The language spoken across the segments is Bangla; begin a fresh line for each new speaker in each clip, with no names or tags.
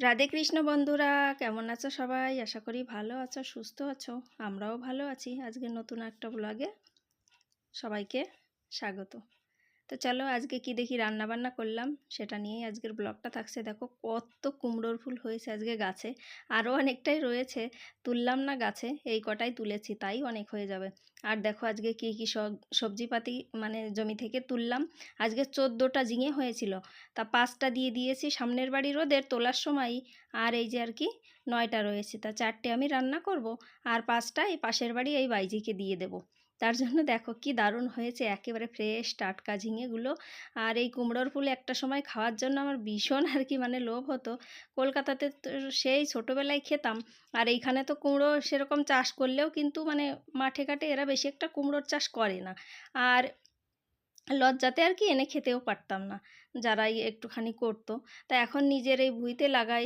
রাধে কৃষ্ণ বন্ধুরা, কেমন আছো সবাই? আশা করি ভালো আছো, সুস্থ আছো। আমরাও ভালো আছি আজকে নতুন একটা ব্লগে সবাইকে স্বাগত। তো চলো আজকে কি দেখি রান্না বান্না করলাম, সেটা নিয়েই আজকের ব্লগটা থাকছে। দেখো কত কুমড়োর ফুল হয়েছে আজকে গাছে। আরও অনেকটাই রয়েছে, তুললাম না গাছে, এই কটাই তুলেছি, তাই অনেক হয়ে যাবে। আর দেখো আজকে কি কি সবজিপাতি মানে জমি থেকে তুললাম। আজকে চোদ্দোটা ঝিঙে হয়েছিল। তা পাঁচটা দিয়ে দিয়েছি সামনের বাড়ি রোদের তোলার সময়। আর এই যে আর কি, নয়টা রয়েছে। তা চারটে আমি রান্না করব আর পাঁচটা এই পাশের বাড়ি এই বাইজিকে দিয়ে দেবো। তার জন্য দেখো কি দারুণ হয়েছে। একেবারে ফ্রেশ টাটকা ঝিঙেগুলো। আর এই কুমড়োর ফুল একটা সময় খাওয়ার জন্য আমার ভীষণ আর কি মানে লোভ হতো। কলকাতাতে তো সেই ছোটোবেলায় খেতাম। আর এইখানে তো কুমড়ো সেরকম চাষ করলেও কিন্তু মানে মাঠে ঘাটে এরা বেশি একটা কুমড়োর চাষ করে না। আর লজ্জাতে আর কি এনে খেতেও পারতাম না, যারাই একটুখানি করতো। তা এখন নিজের এই ভুঁইতে লাগাই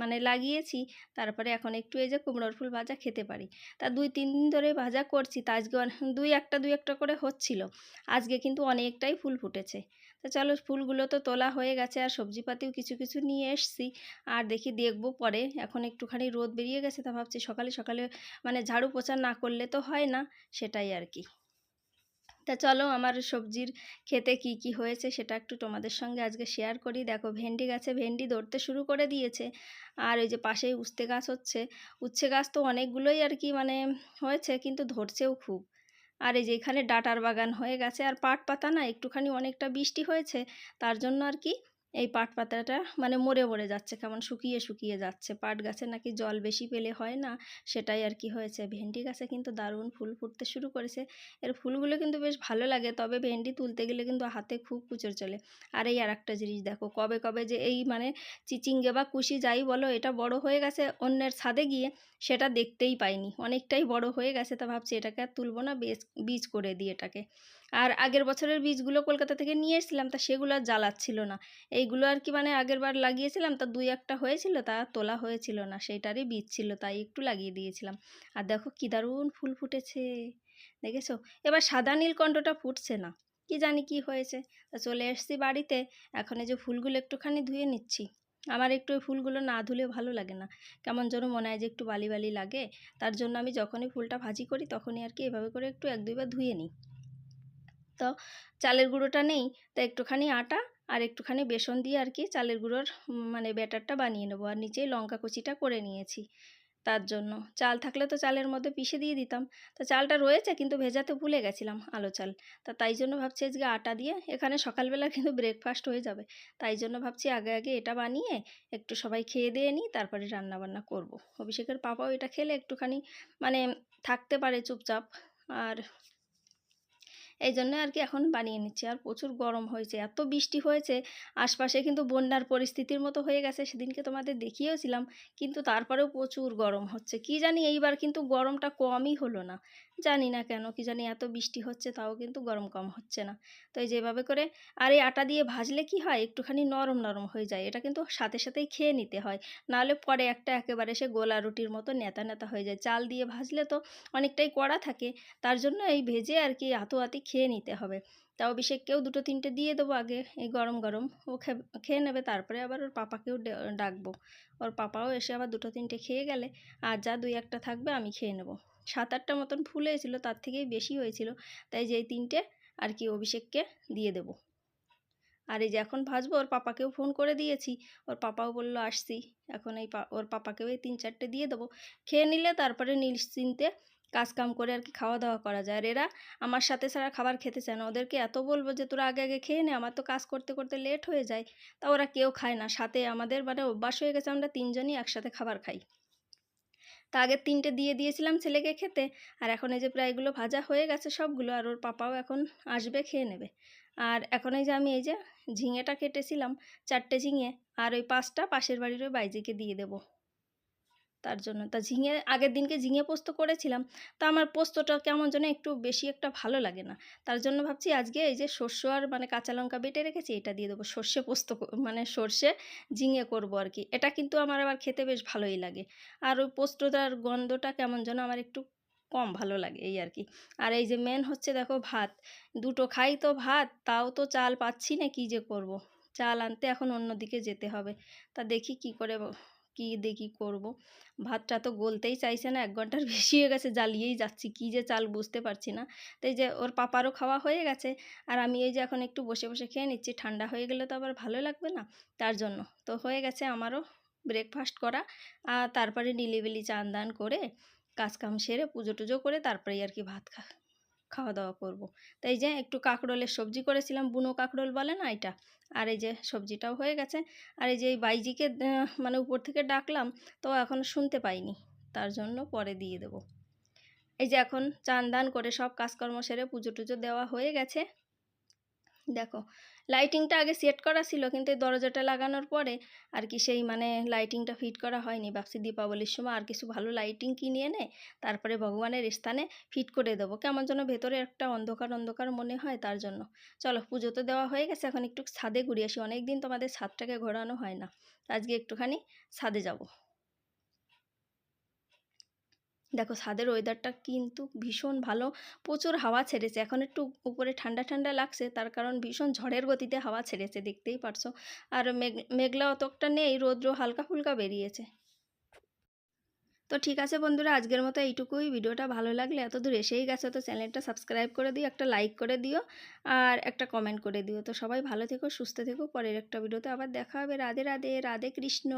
মানে লাগিয়েছি, তারপরে এখন একটু এই যে কুমড়োর ফুল ভাজা খেতে পারি। তা দুই, তিন দিন ধরে ভাজা করছি, তা আজকে দুই একটা দুই একটা করে হচ্ছিল। আজকে কিন্তু অনেকটাই ফুল ফুটেছে। তা চলো ফুলগুলো তো তোলা হয়ে গেছে আর সবজিপাতিও কিছু কিছু নিয়ে এসছি। আর দেখি দেখব পরে। এখন একটুখানি রোদ বেরিয়ে গেছে, তা ভাবছি সকালে সকালে মানে ঝাড়ু পোছা না করলে তো হয় না, সেটাই আর কি। তা চলো আমার সবজির খেতে কি কি হয়েছে সেটা একটু তোমাদের সঙ্গে আজকে শেয়ার করি। দেখো ভেন্ডি গাছে ভেন্ডি ধরতে শুরু করে দিয়েছে। আর ওই যে পাশেই উস্তে গাছ হচ্ছে। উচ্ছে গাছ তো অনেকগুলোই আর কি মানে হয়েছে, কিন্তু ধরছেও খুব। আর এই যে এখানে ডাটার বাগান হয়ে গেছে, আর পাট পাতা না একটুখানি অনেকটা বৃষ্টি হয়েছে, তার জন্য আর কি এই পাট পাতাটা মানে মরে মরে যাচ্ছে, কেমন শুকিয়ে শুকিয়ে যাচ্ছে। পাট গাছে নাকি জল বেশি পেলে হয় না, সেটাই আর কি হয়েছে। ভেন্ডি গাছে কিন্তু দারুণ ফুল ফুটতে শুরু করেছে। এর ফুলগুলো কিন্তু বেশ ভালো লাগে, তবে ভেন্ডি তুলতে গেলে কিন্তু হাতে খুব কুচর চলে। আর এই আর একটা জিনিস দেখো, কবে কবে যে এই মানে চিচিঙ্গে বা কুশি যাই বলো, এটা বড় হয়ে গেছে অন্যের ছাদে গিয়ে, সেটা দেখতেই পাইনি। অনেকটাই বড় হয়ে গেছে, তা ভাবছি এটাকে আর তুলবো না, বেশ বীজ করে দিই এটাকে। আর আগের বছরের বীজগুলো কলকাতা থেকে নিয়ে এসেছিলাম, তা সেগুলো আর জ্বালাচ্ছিল না। এইগুলো আর কি মানে আগের বার লাগিয়েছিলাম, তা দুই একটা হয়েছিল, তা তোলা হয়েছিল না, সেইটারই বীজ ছিল, তাই একটু লাগিয়ে দিয়েছিলাম। আর দেখো কী দারুণ ফুল ফুটেছে, দেখেছ? এবার সাদা নীলকণ্ঠটা ফুটছে না, কি জানি কি হয়েছে। তা চলে এসছি বাড়িতে, এখন এই যে ফুলগুলো একটুখানি ধুয়ে নিচ্ছি। আমার একটু ওই ফুলগুলো না ধুলে ভালো লাগে না, কেমন যেন মনে হয় যে একটু বালি বালি লাগে, তার জন্য আমি যখনই ফুলটা ভাজি করি, তখনই আর কি এভাবে করে একটু এক দুইবার ধুয়ে নিই। তো চালের গুঁড়োটা নেই, তো একটুখানি আটা আর একটুখানি বেসন দিয়ে আর কি চালের গুঁড়োর মানে ব্যাটারটা বানিয়ে নেব। আর নিচেই লঙ্কা কুচিটা করে নিয়েছি তার জন্য। চাল থাকলে তো চালের মধ্যে পিষে দিয়ে দিতাম। তো চালটা রয়েছে কিন্তু ভেজাতে ভুলে গেছিলাম আলো চাল। তা তাই জন্য ভাবছি আজকে আটা দিয়ে, এখানে সকালবেলা কিন্তু ব্রেকফাস্ট হয়ে যাবে। তাই জন্য ভাবছি আগে আগে এটা বানিয়ে একটু সবাই খেয়ে দিয়ে নিই, তারপরে রান্নাবান্না করব। অভিষেকের পাপাও এটা খেলে একটুখানি মানে থাকতে পারে চুপচাপ। আর এই জন্য আর কি এখন বানিয়ে নিচ্ছি। আর প্রচুর গরম হয়েছে, এত বৃষ্টি হয়েছে, আশপাশে কিন্তু বন্যার পরিস্থিতির মতো হয়ে গেছে, সেদিনকে তোমাদের দেখিয়েওছিলাম, কিন্তু তারপরেও প্রচুর গরম হচ্ছে। কি জানি এইবার কিন্তু গরমটা কমই হলো না, জানি না কেন, কি জানি এত বৃষ্টি হচ্ছে, তাও কিন্তু গরম কম হচ্ছে না। তো এই যেভাবে করে, আর এই আটা দিয়ে ভাজলে কি হয়, একটুখানি নরম নরম হয়ে যায়, এটা কিন্তু সাথে সাথেই খেয়ে নিতে হয়, নাহলে পরে একটা একেবারে সে গোলা রুটির মতো নেতা নেতা হয়ে যায়। চাল দিয়ে ভাজলে তো অনেকটাই কড়া থাকে, তার জন্য এই ভেজে আর কি হাতি খেয়ে নিতে হবে। তা অভিষেককেও দুটো তিনটে দিয়ে দেবো আগে, এই গরম গরম। ও খেয়ে নেবে, তারপরে আবার ওর পাপাকেও ডাকবো। ওর পাপাও এসে আবার দুটো তিনটে খেয়ে গেলে, আর যা দুই একটা থাকবে আমি খেয়ে নেব। সাত আটটা মতন ফুল হয়েছিল, তার থেকেই বেশি হয়েছিল। তাই যেই তিনটে আর কি অভিষেককে দিয়ে দেব। আর এই যে এখন ভাজবো, ওর পাপাকেও ফোন করে দিয়েছি। ওর পাপাও বলল, আসছি। এখন এই ওর পাপাকেও এই তিন চারটে দিয়ে দেবো। খেয়ে নিলে তারপরে নিশ্চিন্তে কাজ কাম করে আর কি খাওয়া দাওয়া করা যায়। আর এরা আমার সাথে ছাড়া খাবার খেতে চায় না। ওদেরকে এত বলব যে, তোরা আগে আগে খেয়ে নে, আমার তো কাজ করতে করতে লেট হয়ে যায়। তা ওরা কেউ খায় না। সাথে আমাদের মানে অভ্যাস হয়ে গেছে, আমরা তিনজনই একসাথে খাবার খাই। তা আগের তিনটে দিয়ে দিয়েছিলাম ছেলেকে খেতে, আর এখন এই যে প্রায় এগুলো ভাজা হয়ে গেছে সবগুলো, আর ওর পাপাও এখন আসবে, খেয়ে নেবে। আর এখন এই যে আমি এই যে ঝিঙেটা কেটেছিলাম, চারটে ঝিঙে, আর ওই পাঁচটা পাশের বাড়ির ওই বাইজিকে দিয়ে দেবো। তার জন্য। তা ঝিঙে, আগের দিনকে ঝিঙে পোস্ত করেছিলাম, তা আমার পোস্তটা কেমন যেন একটু বেশি একটা ভালো লাগে না। তার জন্য ভাবছি আজকে এই যে শস্য আর মানে কাঁচা লঙ্কা বেটে রেখেছি, এটা দিয়ে দেবো। সর্ষে পোস্ত মানে সর্ষে ঝিঙে করব আর কি। এটা কিন্তু আমার আবার খেতে বেশ ভালোই লাগে। আর ওই পোস্তটার গন্ধটা কেমন যেন আমার একটু কম ভালো লাগে এই আর কি। আর এই যে মেন হচ্ছে দেখো ভাত। দুটো খাই তো ভাত, তাও তো চাল পাচ্ছি না, কী যে করব। চাল আনতে এখন অন্যদিকে যেতে হবে। তা দেখি কি করে কি দেখি করব? ভাতটা তো গলতেই চাইছে না, এক ঘণ্টার বেশি হয়ে গেছে, জ্বালিয়েই যাচ্ছি, কি যে চাল বুঝতে পারছি না। তো এই যে ওর পাপারও খাওয়া হয়ে গেছে, আর আমি এই যে এখন একটু বসে বসে খেয়ে নিচ্ছি, ঠান্ডা হয়ে গেলে তো আবার ভালো লাগবে না, তার জন্য। তো হয়ে গেছে আমারও ব্রেকফাস্ট করা, আর তারপরে নিলিবিলি চান দান করে কাজকাম সেরে পুজো টুজো করে তারপরেই আর কি ভাত খা খাওয়া দাওয়া করব। তাই যে একটু কাঁকরোলের সবজি করেছিলাম, বুনো কাঁকরোল বলে না এটা? আর এই যে সবজিটাও হয়ে গেছে। আর এই যে এই বাইজিকে মানে উপর থেকে ডাকলাম, তো এখন শুনতে পাইনি। তার জন্য পরে দিয়ে দেব। এই যে এখন চান দান করে সব কাজকর্ম সেরে পুজো টুজো দেওয়া হয়ে গেছে। দেখো লাইটিংটা আগে সেট করা ছিল, কিন্তু দরজাটা লাগানোর পরে আর কি সেই মানে লাইটিংটা ফিট করা হয়নি। ভাবছি দীপাবলির সময় আর কিছু ভালো লাইটিং কিনে এনে তারপরে ভগবানের স্থানে ফিট করে দেবো। কেমন যেন ভেতরে একটা অন্ধকার অন্ধকার মনে হয় তার জন্য। চলো, পুজো তো দেওয়া হয়ে গেছে, এখন একটু ছাদে ঘুরে আসি। অনেক দিন তোমাদের ছাদটাকে ঘোরানো হয় না। আজকে একটুখানি ছাদে যাব। দেখো ছাদের ওয়েদারটা কিন্তু ভীষণ ভালো। প্রচুর হাওয়া ছেড়েছে। এখন একটু উপরে ঠান্ডা ঠান্ডা লাগছে, তার কারণ ভীষণ ঝড়ের গতিতে হাওয়া ছেড়েছে, দেখতেই পারছ। আর মেঘ, মেঘলা অতটা নেই, রৌদ্র হালকা ফুলকা বেরিয়েছে। তো ঠিক আছে বন্ধুরা, আজকের মতো এইটুকুই। ভিডিওটা ভালো লাগলে এত দূর এসেই গেছে, তো চ্যানেলটা সাবস্ক্রাইব করে দিও, একটা লাইক করে দিও, আর একটা কমেন্ট করে দিও। তো সবাই ভালো থেকো, সুস্থ থেকো। পরের একটা ভিডিওতে আবার দেখা হবে। রাধে রাধে রাধে কৃষ্ণ।